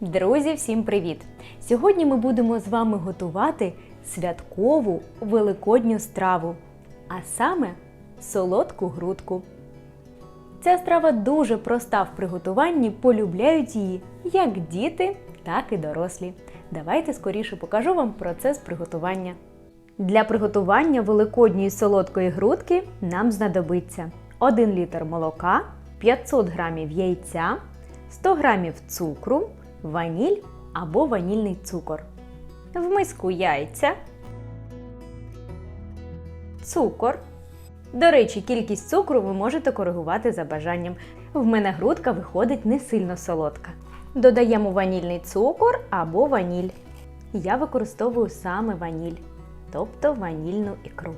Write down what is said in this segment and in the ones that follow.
Друзі, всім привіт! Сьогодні ми будемо з вами готувати святкову великодню страву, а саме солодку грудку. Ця страва дуже проста в приготуванні, полюбляють її як діти, так і дорослі. Давайте скоріше покажу вам процес приготування. Для приготування великодньої солодкої грудки нам знадобиться 1 літр молока, 500 грамів яйця, 100 грамів цукру, ваніль або ванільний цукор. В миску яйця, цукор. До речі, кількість цукру ви можете коригувати за бажанням. В мене грудка виходить не сильно солодка. Додаємо ванільний цукор або ваніль. Я використовую саме ваніль, тобто ванільну ікру.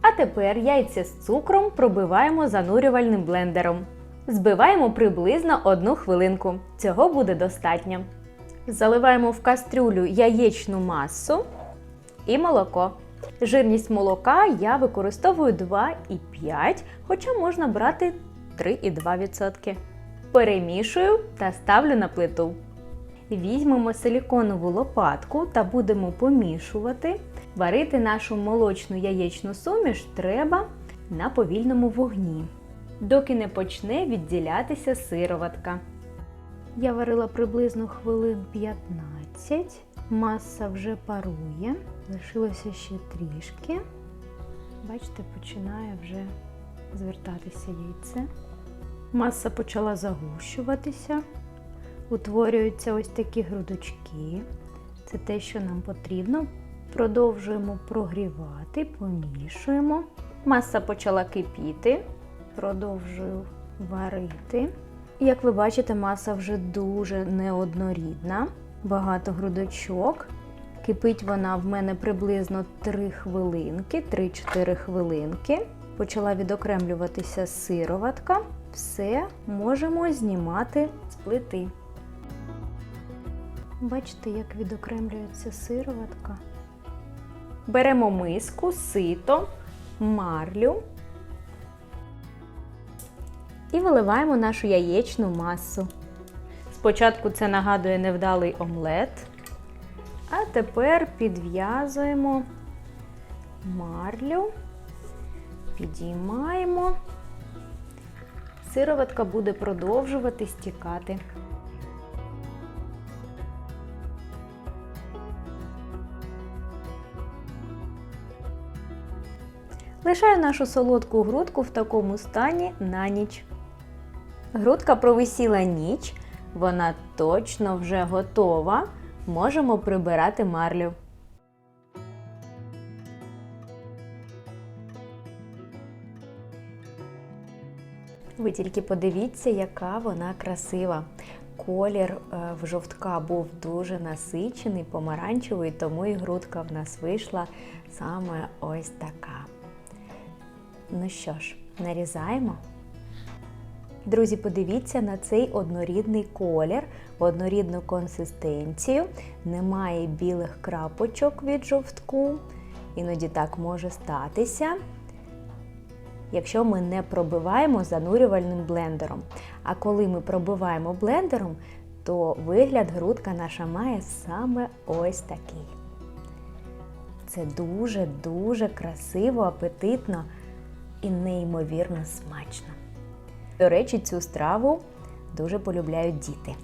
А тепер яйця з цукром пробиваємо занурювальним блендером. Збиваємо приблизно 1 хвилинку. Цього буде достатньо. Заливаємо в кастрюлю яєчну масу і молоко. Жирність молока я використовую 2,5, хоча можна брати 3,2%. Перемішую та ставлю на плиту. Візьмемо силіконову лопатку та будемо помішувати. Варити нашу молочну яєчну суміш треба на повільному вогні, доки не почне відділятися сироватка. Я варила приблизно хвилин 15. Маса вже парує. Лишилося ще трішки. Бачите, починає вже звертатися яйце. Маса почала загущуватися. Утворюються ось такі грудочки. Це те, що нам потрібно. Продовжуємо прогрівати, помішуємо. Маса почала кипіти. Продовжую варити. Як ви бачите, маса вже дуже неоднорідна, багато грудочок. Кипить вона в мене приблизно 3 хвилинки, 3-4 хвилинки. Почала відокремлюватися сироватка. Все можемо знімати з плити. Бачите, як відокремлюється сироватка. Беремо миску, сито, марлю і виливаємо нашу яєчну масу. Спочатку це нагадує невдалий омлет, а тепер підв'язуємо марлю, підіймаємо. Сироватка буде продовжувати стікати. Лишаю нашу солодку грудку в такому стані на ніч. Грудка провисіла ніч, вона точно вже готова. Можемо прибирати марлю. Ви тільки подивіться, яка вона красива. Колір е, в жовтка був дуже насичений, помаранчевий, тому і грудка в нас вийшла саме ось така. Ну що ж, нарізаємо. Друзі, подивіться на цей однорідний колір, однорідну консистенцію. Немає білих крапочок від жовтку. Іноді так може статися, якщо ми не пробиваємо занурювальним блендером. А коли ми пробиваємо блендером, то вигляд грудка наша має саме ось такий. Це дуже-дуже красиво, апетитно і неймовірно смачно. До речі, цю страву дуже полюбляють діти.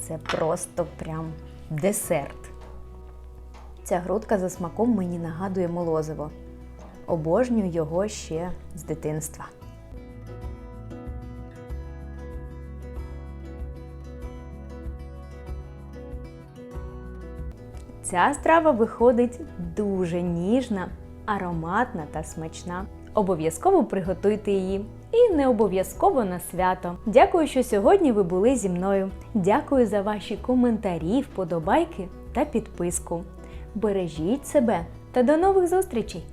Це просто прям десерт. Ця грудка за смаком мені нагадує молозиво. Обожнюю його ще з дитинства. Ця страва виходить дуже ніжна, ароматна та смачна. Обов'язково приготуйте її. І не обов'язково на свято. Дякую, що сьогодні ви були зі мною. Дякую за ваші коментарі, вподобайки та підписку. Бережіть себе та до нових зустрічей!